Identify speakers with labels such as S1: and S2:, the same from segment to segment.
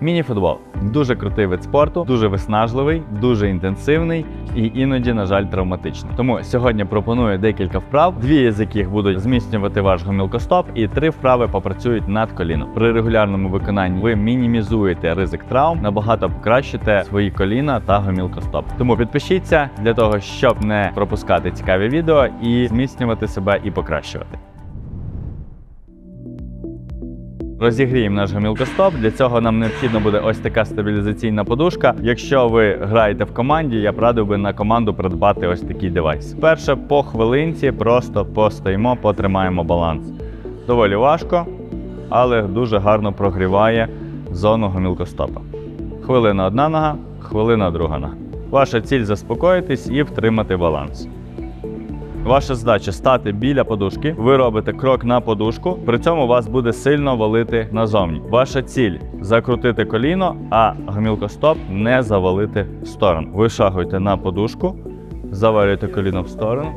S1: Міні-футбол дуже крутий вид спорту, дуже виснажливий, дуже інтенсивний і іноді, на жаль, травматичний. Тому сьогодні пропоную декілька вправ, дві з яких будуть зміцнювати ваш гомілкостоп, і три вправи попрацюють над коліном. При регулярному виконанні ви мінімізуєте ризик травм, набагато покращите свої коліна та гомілкостоп. Тому підпишіться для того, щоб не пропускати цікаві відео і зміцнювати себе і покращувати. Розігріємо наш гомілкостоп. Для цього нам необхідно буде ось така стабілізаційна подушка. Якщо ви граєте в команді, я б радив би на команду придбати ось такий девайс. Перше по хвилинці просто постоїмо, потримаємо баланс. Доволі важко, але дуже гарно прогріває зону гомілкостопа. Хвилина одна нога, хвилина друга нога. Ваша ціль заспокоїтись і втримати баланс. Ваша задача стати біля подушки. Ви робите крок на подушку, при цьому вас буде сильно валити назовні. Ваша ціль закрутити коліно, а гомілкостоп не завалити в сторону. Ви шагуєте на подушку, завалюєте коліно в сторону,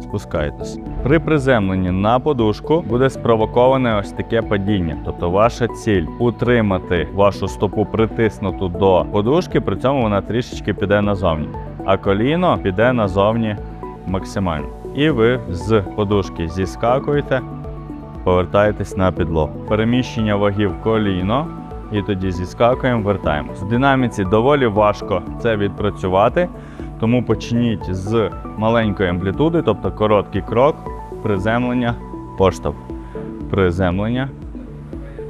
S1: спускаєтесь. При приземленні на подушку буде спровоковане ось таке падіння. Тобто ваша ціль утримати вашу стопу притиснуту до подушки, при цьому вона трішечки піде назовні, а коліно піде назовні максимально. І ви з подушки зіскакуєте, повертаєтесь на підлогу. Переміщення ваги в коліно. І тоді зіскакуємо, вертаємось. В динаміці доволі важко це відпрацювати, тому почніть з маленької амплітуди, тобто короткий крок, приземлення, поштовх. Приземлення,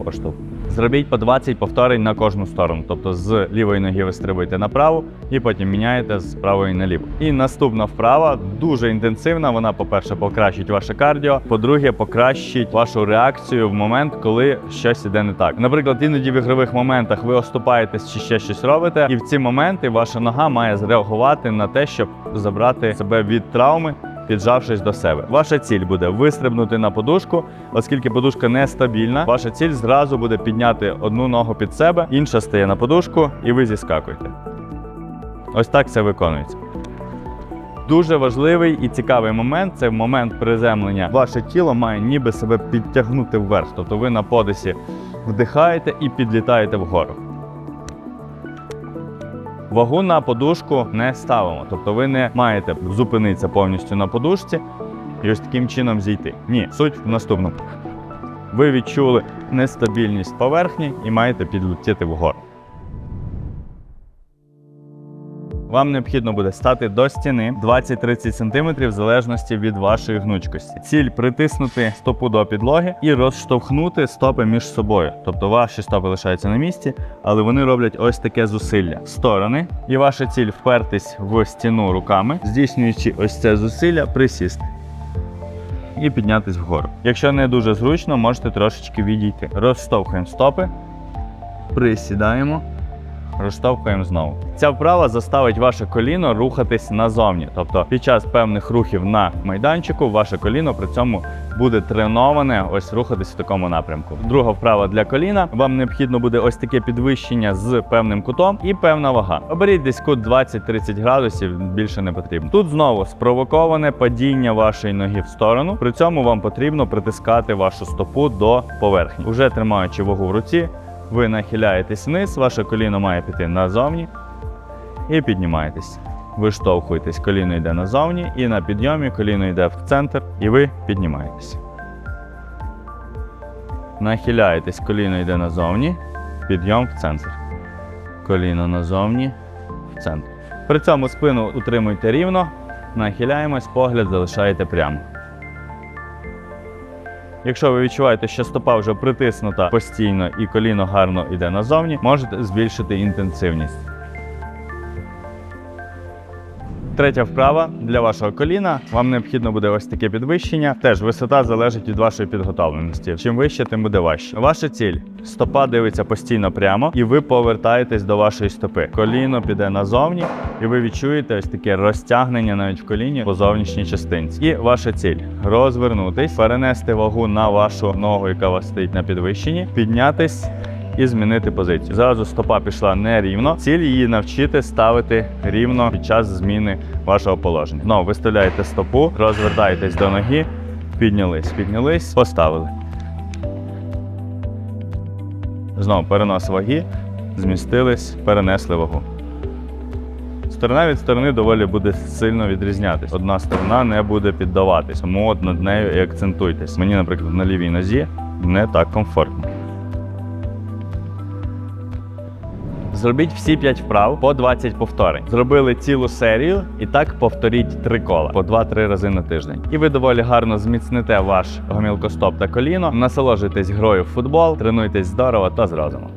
S1: поштовх. Зробіть по 20 повторень на кожну сторону. Тобто з лівої ноги ви стрибуєте направо і потім міняєте з правої на ліву. І наступна вправа дуже інтенсивна. Вона, по-перше, покращить ваше кардіо. По-друге, покращить вашу реакцію в момент, коли щось іде не так. Наприклад, іноді в ігрових моментах ви оступаєтесь чи ще щось робите, і в ці моменти ваша нога має зреагувати на те, щоб забрати себе від травми піджавшись до себе. Ваша ціль буде вистрибнути на подушку, оскільки подушка нестабільна. Ваша ціль зразу буде підняти одну ногу під себе, інша стає на подушку, і ви зіскакуєте. Ось так це виконується. Дуже важливий і цікавий момент це момент приземлення. Ваше тіло має ніби себе підтягнути вверх. Тобто ви на подисі вдихаєте і підлітаєте вгору. Вагу на подушку не ставимо, тобто ви не маєте зупинитися повністю на подушці і ось таким чином зійти. Ні, суть в наступному. Ви відчули нестабільність поверхні і маєте підлетіти вгору. Вам необхідно буде стати до стіни 20-30 см в залежності від вашої гнучкості. Ціль притиснути стопу до підлоги і розштовхнути стопи між собою. Тобто ваші стопи лишаються на місці, але вони роблять ось таке зусилля в сторони. І ваша ціль впертись в стіну руками, здійснюючи ось це зусилля, присісти. І піднятись вгору. Якщо не дуже зручно, можете трошечки відійти. Розштовхуємо стопи, присідаємо. Розштовхуємо знову. Ця вправа заставить ваше коліно рухатись назовні. Тобто під час певних рухів на майданчику ваше коліно при цьому буде треноване ось рухатись в такому напрямку. Друга вправа для коліна. Вам необхідно буде ось таке підвищення з певним кутом і певна вага. Оберіть десь кут 20-30 градусів, більше не потрібно. Тут знову спровоковане падіння вашої ноги в сторону. При цьому вам потрібно притискати вашу стопу до поверхні, уже тримаючи вагу в руці. Ви нахиляєтесь вниз, ваше коліно має піти назовні і піднімаєтесь. Виштовхуєтесь, коліно йде назовні, і на підйомі коліно йде в центр, і ви піднімаєтесь. Нахиляєтесь, коліно йде назовні, підйом в центр. Коліно назовні, в центр. При цьому спину утримуйте рівно, нахиляємось, погляд залишаєте прямо. Якщо ви відчуваєте, що стопа вже притиснута постійно і коліно гарно йде назовні, можете збільшити інтенсивність. Третя вправа для вашого коліна. Вам необхідно буде ось таке підвищення. Теж висота залежить від вашої підготовленості. Чим вище, тим буде важче. Ваша ціль стопа дивиться постійно прямо, і ви повертаєтесь до вашої стопи. Коліно піде назовні, і ви відчуєте ось таке розтягнення навіть в коліні по зовнішній частинці. І ваша ціль розвернутись, перенести вагу на вашу ногу, яка у вас стоїть на підвищенні, піднятись і змінити позицію. Зразу стопа пішла нерівно. Ціль її навчити ставити рівно під час зміни вашого положення. Знову виставляєте стопу, розвертаєтесь до ноги, піднялись, піднялись, поставили. Знову перенос ваги, змістились, перенесли вагу. Сторона від сторони доволі буде сильно відрізнятись. Одна сторона не буде піддаватись, тому над нею і акцентуйтесь. Мені, наприклад, на лівій нозі не так комфортно. Зробіть всі 5 вправ по 20 повторень. Зробили цілу серію і так повторіть 3 кола по 2-3 рази на тиждень. І ви доволі гарно зміцните ваш гомілкостоп та коліно, насолоджуйтесь грою в футбол, тренуйтесь здорово та з розумом.